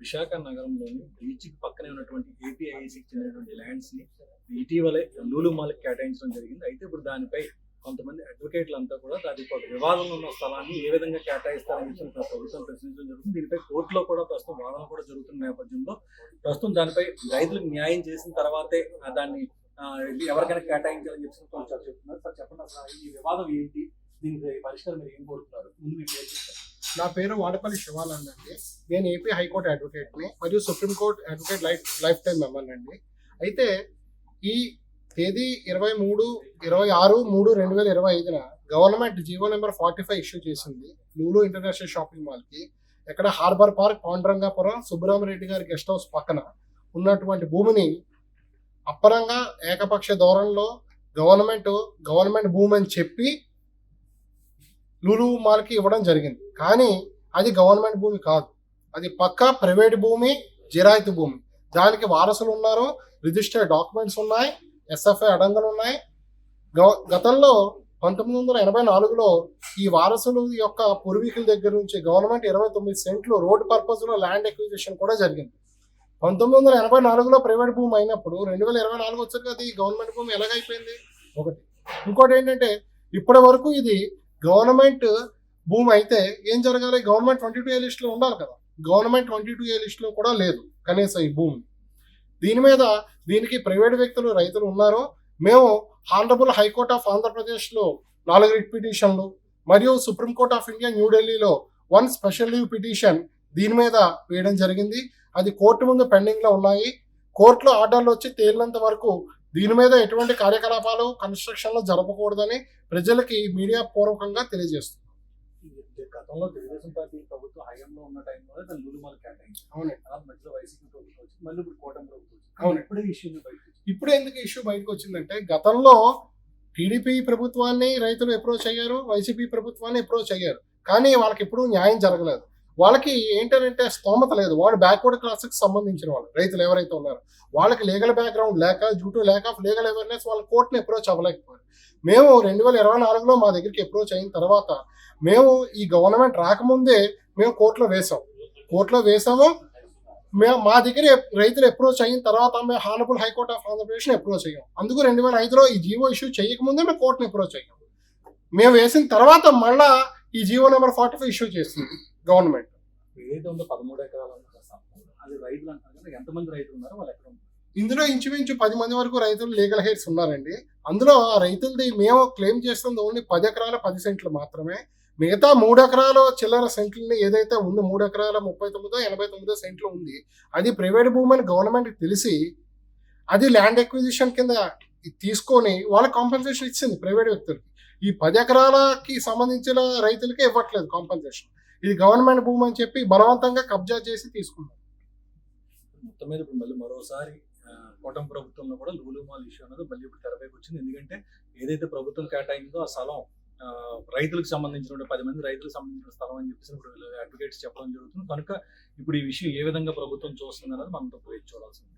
విశాఖ నగరంలోని బీచ్ పక్కనే ఉన్నటువంటి ఏపీఐసికి చెందినటువంటి ల్యాండ్స్ని ఇటీవలే లూలు మాల్కి కేటాయించడం జరిగింది. అయితే ఇప్పుడు దానిపై కొంతమంది అడ్వకేట్లు అంతా కూడా దాని ఒక వివాదంలో ఉన్న స్థలాన్ని ఏ విధంగా కేటాయిస్తారని చెప్పి ప్రభుత్వం ప్రశ్నించడం జరుగుతుంది. దీనిపై కోర్టులో కూడా ప్రస్తుతం వాదన కూడా జరుగుతున్న నేపథ్యంలో ప్రస్తుతం దానిపై రైతులకు న్యాయం చేసిన తర్వాతే దాన్ని ఎవరికైనా కేటాయించాలని చెప్పి కొంచెం చెప్తున్నారు సార్ చెప్పండి అసలు ఈ వివాదం ఏంటి? దీనికి పరిష్కారం మీరు ఏం కోరుతున్నారు ముందు మీ నా పేరు వాడపల్లి శివానంద్ అండి. నేను ఏపీ హైకోర్టు అడ్వకేట్ని మరియు supreme court advocate life lifetime member అండి. అయితే ఈ తేదీ ఇరవై మూడు ఇరవై ఆరు మూడు రెండు వేల ఇరవై ఐదున government GO number forty five issue చేసింది లూలు ఇంటర్నేషనల్ షాపింగ్ మాల్కి. ఎక్కడ హార్బర్ పార్క్ పాండురంగాపురం సుబ్బరామరెడ్డి గారి గెస్ట్ హౌస్ పక్కన ఉన్నటువంటి భూమిని అప్పరంగా ఏకపక్ష ధోరణిలో గవర్నమెంట్ గవర్నమెంట్ భూమి అని చెప్పి లులు మాల్కి ఇవ్వడం జరిగింది. కానీ అది గవర్నమెంట్ భూమి కాదు. అది పక్కా ప్రైవేట్ భూమి జిరాయితీ భూమి. దానికి వారసులు ఉన్నారు రిజిస్టర్డ్ డాక్యుమెంట్స్ ఉన్నాయి ఎస్ఎఫ్ఐ అడంగలు ఉన్నాయి. గవ- గతంలో పంతొమ్మిది వందల ఎనభై నాలుగులో ఈ వారసులు యొక్క పూర్వీకుల దగ్గర నుంచి గవర్నమెంట్ ఇరవై తొమ్మిది సెంట్లు రోడ్ పర్పస్లో ల్యాండ్ ఎక్విజిషన్ కూడా జరిగింది. పంతొమ్మిది వందల ఎనభై నాలుగులో ప్రైవేట్ భూమి అయినప్పుడు రెండు వేల ఇరవై నాలుగు వచ్చాక అది గవర్నమెంట్ భూమి ఎలాగైపోయింది? ఒకటి. ఇంకోటి ఏంటంటే ఇప్పటి వరకు ఇది గవర్నమెంట్ భూమి అయితే ఏం జరగాలి? గవర్నమెంట్ ట్వంటీ టూ ఏ లిస్ట్లో ఉండాలి కదా. గవర్నమెంట్ ట్వంటీ టూ ఏ లిస్ట్లో కూడా లేదు కనీసం ఈ భూమి. దీని మీద దీనికి ప్రైవేట్ వ్యక్తులు రైతులు ఉన్నారు? మేము హానరబుల్ హైకోర్ట్ ఆఫ్ ఆంధ్రప్రదేశ్లో నాలుగు రిట్ పిటిషన్లు మరియు సుప్రీంకోర్ట్ ఆఫ్ ఇండియా న్యూఢిల్లీలో వన్ స్పెషల్ లీవ్ పిటిషన్ దీని మీద వేయడం జరిగింది. అది కోర్టు ముందు పెండింగ్లో ఉన్నాయి. కోర్టులో ఆర్డర్లు వచ్చి తేలినంత వరకు దీని మీద ఎటువంటి కార్యకలాపాలు కన్స్ట్రక్షన్లు జరపకూడదని ప్రజలకి మీడియా పూర్వకంగా తెలియజేస్తుంది గతంలో తెలుగుదేశం పార్టీ ప్రభుత్వం హయాంలో ఉన్న టైంలో దాన్ని లూలు మాల్ కేటాయించారు. అవునండి. తర్వాత మధ్యలో వైసీపీ ప్రభుత్వం వచ్చింది మళ్ళీ ఇప్పుడు కూటమి ప్రభుత్వం వచ్చింది. అవును. ఇప్పుడే ఇష్యూ బయటకు. ఇప్పుడు ఎందుకు ఇష్యూ బయటకు వచ్చిందంటే గతంలో టీడీపీ ప్రభుత్వాన్ని రైతులు అప్రోచ్ అయ్యారు వైసీపీ ప్రభుత్వాన్ని అప్రోచ్ అయ్యారు. కానీ వాళ్ళకి ఎప్పుడూ న్యాయం జరగలేదు. వాళ్ళకి ఏంటంటే స్తోమత లేదు. వాళ్ళు బ్యాక్వర్డ్ క్లాస్కి సంబంధించిన వాళ్ళు రైతులు ఎవరైతే ఉన్నారో. వాళ్ళకి లీగల్ బ్యాక్గ్రౌండ్ లేక డ్యూ లేక లీగల్ అవేర్నెస్ వాళ్ళ కోర్టుని అప్రోచ్ అవ్వలేకపోయారు. మేము రెండు వేల ఇరవై నాలుగులో మా దగ్గరికి అప్రోచ్ అయిన తర్వాత మేము ఈ గవర్నమెంట్ రాకముందే మేము కోర్టులో వేసాం కోర్టులో వేసాము మేము మా దగ్గర రైతులు అప్రోచ్ అయిన తర్వాత మేము honourable high court of Andhra Pradesh approach అయ్యాం. అందుకు రెండు వేల ఐదులో ఈ జీవో ఇష్యూ చేయకముందే మేము కోర్టుని అప్రోచ్ అయ్యాం. మేము వేసిన తర్వాత మళ్ళా ఈ GO number forty five issue చేసింది. గవర్నమెంట్. ఏదైతే ఉందో పదమూడు ఎకరాలు అది రైతులు అంటారు కదా ఎంతమంది రైతులు ఉన్నారో వాళ్ళు ఎక్కడ ఇందులో ఇంచుమించు పది మంది వరకు రైతులు లీగల్ హెయిర్స్ ఉన్నారండి. అందులో ఆ రైతులది మేము క్లెయిమ్ చేస్తుంది ఓన్లీ పది ఎకరాల పది సెంట్లు మాత్రమే. మిగతా మూడు ఎకరాల చిల్లర సెంట్లని ఏదైతే ఉందో మూడు ఎకరాల ముప్పై తొమ్మిదో ఎనభై తొమ్మిదో సెంట్లు ఉంది. అది ప్రైవేట్ భూమి అని గవర్నమెంట్ తెలిసి అది ల్యాండ్ ఎక్విజిషన్ కింద తీసుకొని వాళ్ళ కాంపెన్సేషన్ ఇచ్చింది ప్రైవేట్ వ్యక్తులకి. ఈ పది ఎకరాలకి సంబంధించిన రైతులకే ఇవ్వట్లేదు కాంపెన్సేషన్ ఇది గవర్నమెంట్ భూమి అని చెప్పి బలవంతంగా కబ్జా చేసి తీసుకున్నారు. మొత్తం మీద ఇప్పుడు మళ్ళీ మరోసారి కోటం కూటమి ప్రభుత్వంలో కూడా లూలు మాల్ ఇష్యూ అనేది మళ్ళీ ఇప్పుడు తెరపైకి వచ్చింది. ఎందుకంటే ఏదైతే ప్రభుత్వం కేటాయిందో ఆ స్థలం రైతులకు సంబంధించిన పది మంది రైతులకు సంబంధించిన స్థలం అని చెప్పేసి ఇప్పుడు అడ్వకేట్స్ చెప్పడం జరుగుతుంది. కనుక ఇప్పుడు ఈ విషయం ఏ విధంగా ప్రభుత్వం చూస్తుంది అనేది మనం వేచి చూడాల్సింది.